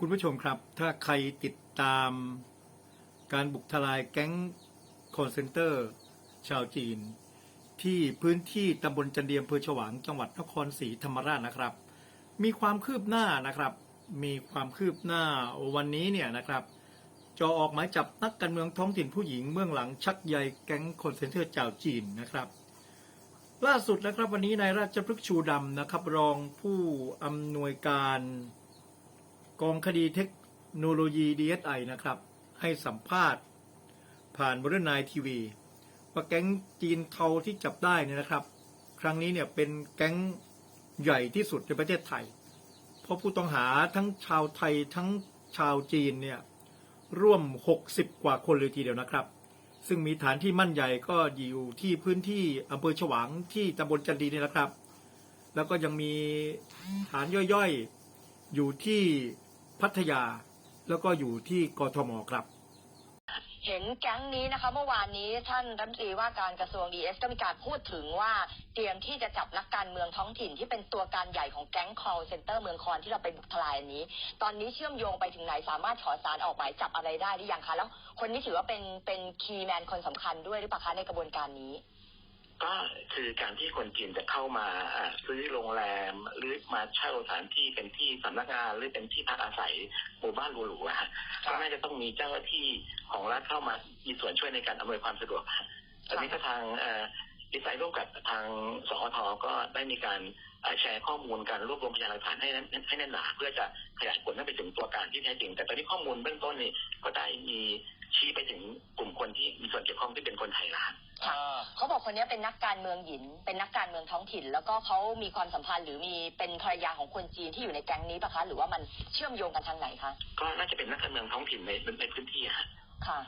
คุณผู้ชมครับ ถ้าใครติดตามการบุกทลายแก๊งคอนเซนเตอร์ ชาวจีน ที่พื้นที่ตำบลจันเดียมเภอฉวางจังหวัดนครศรีธรรมราชนะครับ มีความคืบหน้านะครับ มีความคืบหน้าวันนี้เนี่ยนะครับจะออกหมายจับนักการเมืองท้องถิ่นผู้หญิงเบื้องหลังชักใยแก๊งคอนเซนเตอร์ชาวจีนนะครับล่าสุดนะครับวันนี้นายราชพฤกษ์ชูดำนะครับ รองผู้อำนวยการ กองคดีเทคโนโลยี DSI นะครับ ให้สัมภาษณ์ ผ่านบรินายทีวีว่าแก๊งจีนเทาที่จับได้เนี่ยนะครับ ครั้งนี้เนี่ยเป็นแก๊งใหญ่ที่สุดในประเทศไทย เพราะผู้ต้องหาทั้งชาวไทยทั้งชาวจีนเนี่ยร่วม 60 กว่าคนเลยทีเดียวนะครับ ซึ่งมีฐานที่มั่นใหญ่ก็อยู่ที่พื้นที่อำเภอฉวางที่ตำบลจันดีนี่นะครับ แล้วก็ยังมีฐานย่อยๆ อยู่ที่ พัทยา แล้วก็อยู่ที่กทมครับเห็นแก๊งนี้นะคะเมื่อวานนี้ท่านรัฐมนตรีว่าการกระทรวงดีเอสก็มีการพูดถึงว่าเตรียมที่จะจับนักการเมืองท้องถิ่นที่เป็นตัวการใหญ่ของแก๊ง call center เมืองคอนที่เราไปบุกทลายอันนี้ ตอนนี้เชื่อมโยงไปถึงไหนสามารถขอสารออกหมายจับอะไรได้หรือยังคะแล้วคนนี้ถือว่าเป็นเป็นคีย์แมนคนสำคัญด้วยหรือเปล่าคะในกระบวนการนี้ ก็คือการที่คนจีนจะเข้ามาอ่าซื้อโรงแรม หรือมาเช่าสถานที่เป็นที่สำนักงานหรือเป็นที่พักอาศัยหมู่บ้านหรูๆอะฮะครับก็น่าจะต้องมีเจ้าหน้าที่ของรัฐเข้ามามีส่วนช่วยในการอำนวยความสะดวกฮะอันนี้ก็ทางเอ่อดีไซน์ร่วมกับทางสอทก็ได้มีการอ่าแชร์ข้อมูลการรวบรวมพยานหลักฐานให้แน่นให้แน่นหนาเพื่อจะขยายผลให้ไปถึงตัวการที่แท้จริง แต่ตอนนี้ข้อมูลเบื้องต้นนี่ก็ได้มีชี้ไปถึงกลุ่มคนที่มีส่วนเกี่ยวข้องที่เป็นคนไทยละฮะค่ะเขาบอก คนนี้เป็นนักการเมืองหญิงเป็นนักการเมืองท้องถิ่น แล้วก็เขามีความสัมพันธ์หรือมีเป็นภรรยาของคนจีนที่อยู่ในแก๊งนี้ปะคะ หรือว่ามันเชื่อมโยงกันทางไหนคะก็น่าจะเป็นนักการเมืองท้องถิ่นในในพื้นที่อะฮะค่ะ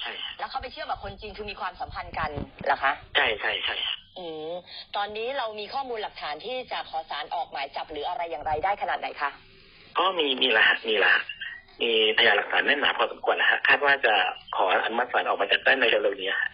ใช่ฮะแล้วเขาไปเชื่อมกับคนจีนคือมีความสัมพันธ์กันเหรอคะใช่ใช่ใช่ฮะอืมตอนนี้เรามีข้อมูลหลักฐานที่จะขอสารออกหมายจับหรืออะไรอย่างไรได้ขนาดไหนคะก็มีมีละฮะมีละฮะมีพยานหลักฐานแน่นหนาพอสมควรนะฮะคาดว่าจะขออนุมัติศาลออกหมายจับได้ในเร็วๆนี้ฮะ